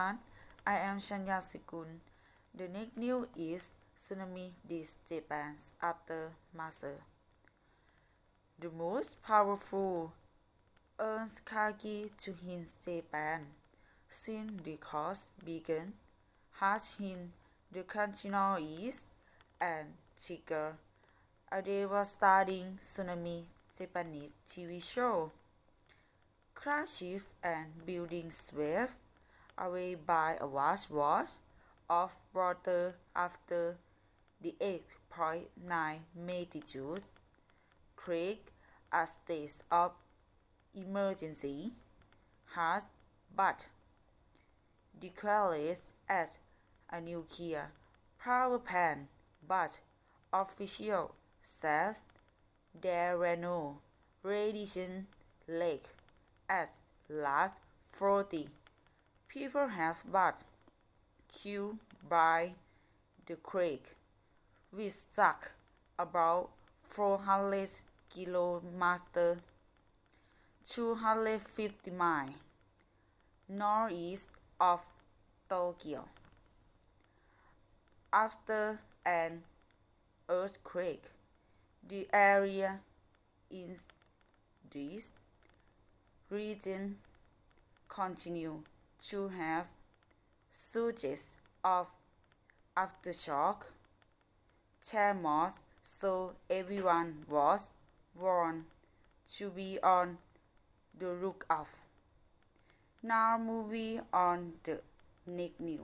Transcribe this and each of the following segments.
everyone. I am Shanya Sikun. The next news is tsunami diss Japan after master. The most powerful Kagi to hint Japan since the course began has hit the continental east and trigger a devastating tsunami Japanese TV show. Crashes and buildings swept away by a vast wash of water after the 8.9 magnitude quake a state of emergency has but declared as a nuclear power plant but official says there were no radiation leak at last 40 people have been killed by the quake which stuck about 400 kilometers 250 miles northeast of Tokyo. After an earthquake, the area in this region continued to have surges of aftershock tremors, so everyone was warned to be on the lookout. Now moving on the next news.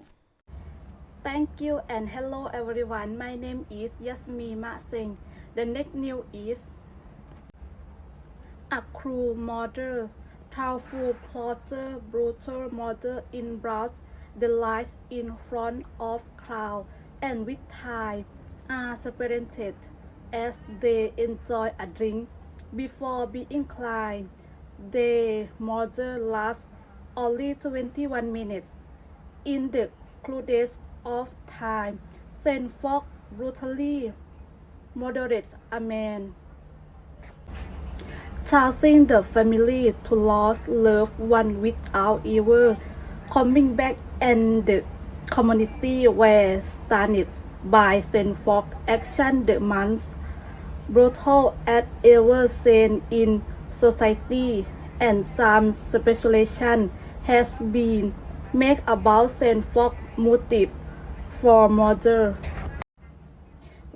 Thank you and hello everyone. My name is Yasmi Ma Singh. The next news is a cruel murder, powerful plotter, brutal murder in broad daylight in front of crowd and with time are separated as they enjoy a drink before being climbed. The murder lasts only 21 minutes. In the crudest of time, Saint Fox brutally murdered a man, causing the family to lose loved one without ever coming back and the community were stunned by Saint Fox action the months brutal as ever seen in society and some speculation has been made about Fox motive for murder.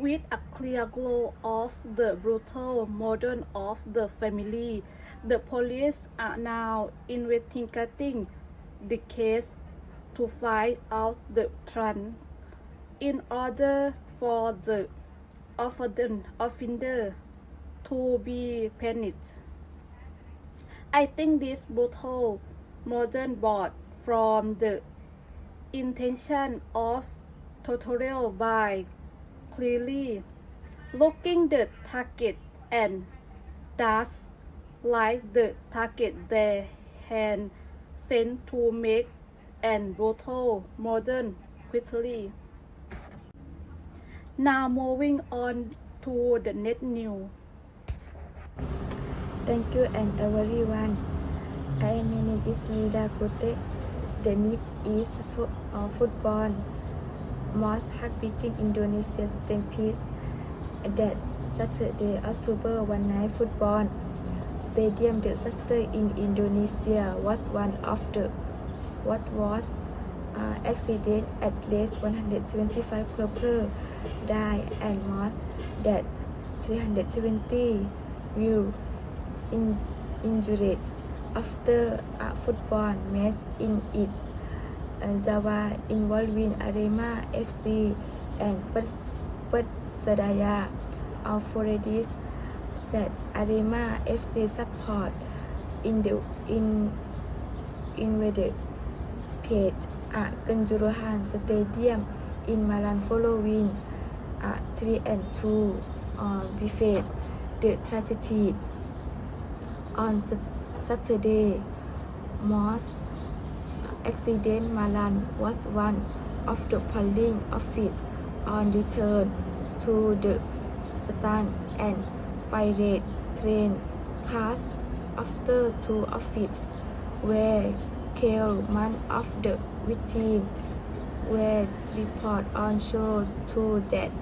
With a clear glow of the brutal murder of the family, the police are now investigating the case to find out the truth in order for the offender to be punished. I think this brutal modern brought from the intention of tutorial by clearly looking the target and does like the target they hand sent to make and brutal modern quickly. Now moving on to the net new. Thank you and everyone. I my name is Rida Kote. The need is fo- uh, football. Most heartbreaking Indonesia stampede that Saturday, October 1 night football stadium disaster in Indonesia was one of the what was uh, accident at least 125 people died and most that 320 were in, injured after a football match in it uh, Java involving Arema FC and Pers- Persebaya authorities said Arema FC support in the in invaded page at Kanjuruhan Stadium in Malang following a 3 and 2 uh, defeat the tragedy on Saturday. Most accident Malan was one of the polling office on return to the stand and fired train cars after two of it were killed. One of the victim were report on show to that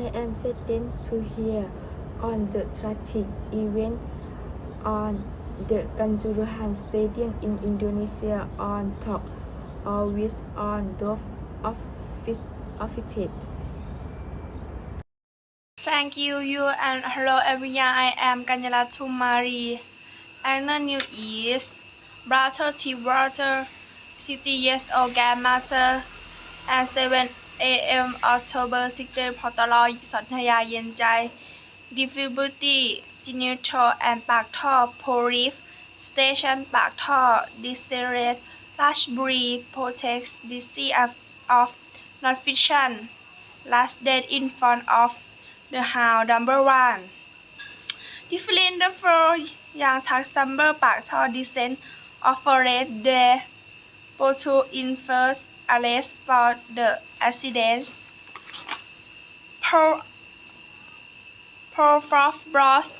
I am saddened to hear on the tragic event on the Kanjuruhan Stadium in Indonesia on top, uh, always on the of, it, of it. Thank you, you, and hello everyone. I am Kanyala Tumari. the New East, Brother T Water, City Yes old Matter, and 7 a.m. October 16 Potaloy, Sothaya Yenjai, Difficulty neutral and Bakto Police Station Bakto Deseret Lashbury protects the sea of, of non-fiction. Last dead in front of the house number one. Different the four young tax number Bakto descent offered the photo in first arrest for the accident. Pro, Pro Prof. Bros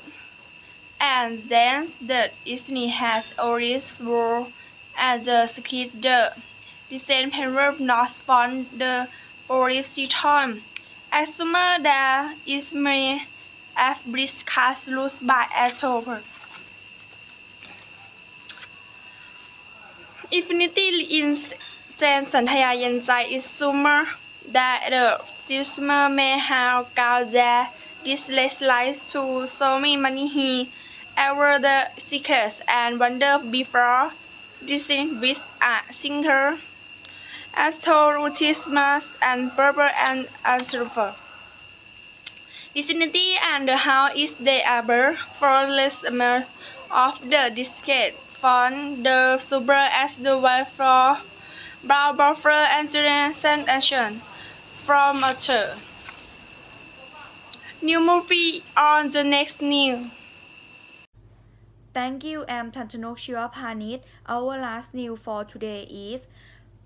and then the Disney has already ruled as the skid the descent parent not spawn the olive time. Assumer that is may F cast loose by October. Infinity in San Santaya Yenzai is summer that the summer may have got that this less to so many he ever the secrets and wonder before this with a singer as told Rutismas and Berber and Ansurfer. Vicinity and the house is the amount of the discade from the super as the white floor brown buffer and generation action from a chair. New movie on the next new. Thank you, I'm Tantanok Shivapanit. Our last news for today is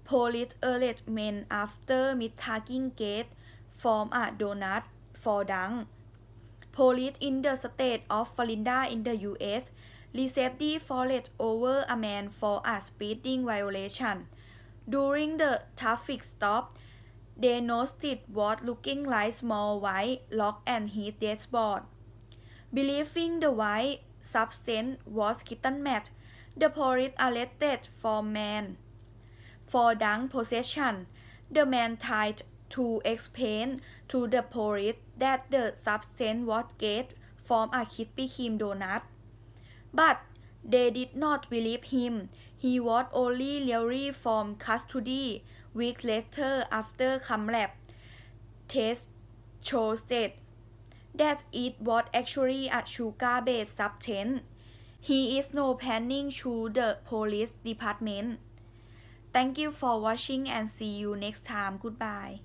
Police alert men after mid-tagging gate form a donut for Dang. Police in the state of Florida in the US received the forest over a man for a speeding violation. During the traffic stop, they noticed what looking like small white lock and heat dashboard. Believing the white substance was kitten mat, the police arrested four men. For Dang possession, the man tried to explain to the police that the substance was get from a Krispy Kreme donut. But they did not believe him. He was only released from custody weeks later after CAMLab test showed that it was actually a sugar-based substance. He is now planning to the police department. Thank you for watching and see you next time. Goodbye.